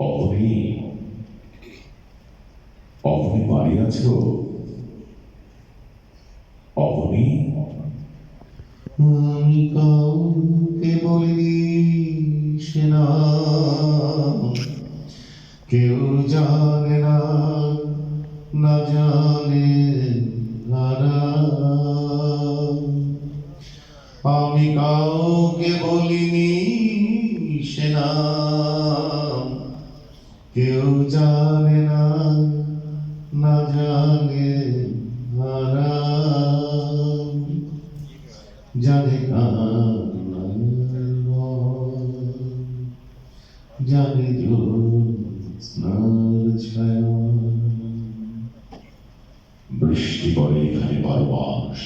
অবনি অবনি বাড়ি আছো? অবনি আমি কাউকে বলিনি, সে না। কেউ জানে না না জানে আমি কাউকে বলিনি, সে না। কেউ জানে না না জানে জানে জানে বৃষ্টি পড়ে এখানে বারো মাস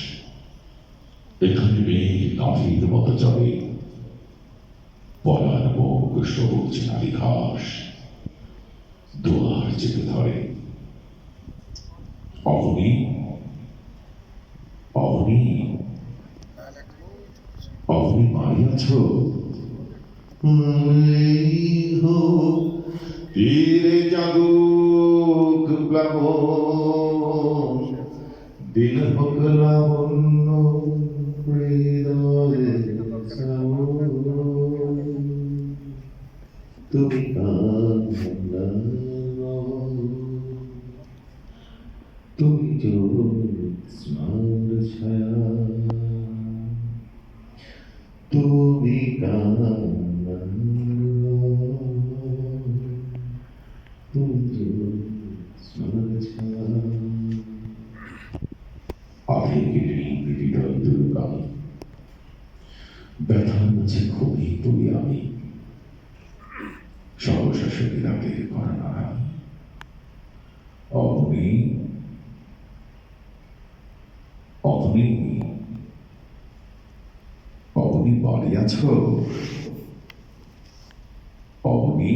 এখানে মেঘ কাঠির মতো চলে পলার মুখ সবুজ নারী ঘাস চেপে ধরে অবনি অবনি অবনি হো তীরে জাগুক দিন হোক লাবণ্য তুমি তুমি ব্যথার মাঝে ঘুমিয়ে পড়ি আমি সহসা শরীরাতের করানা অবনি অবনি অবনি বাড়ি আছো অবনি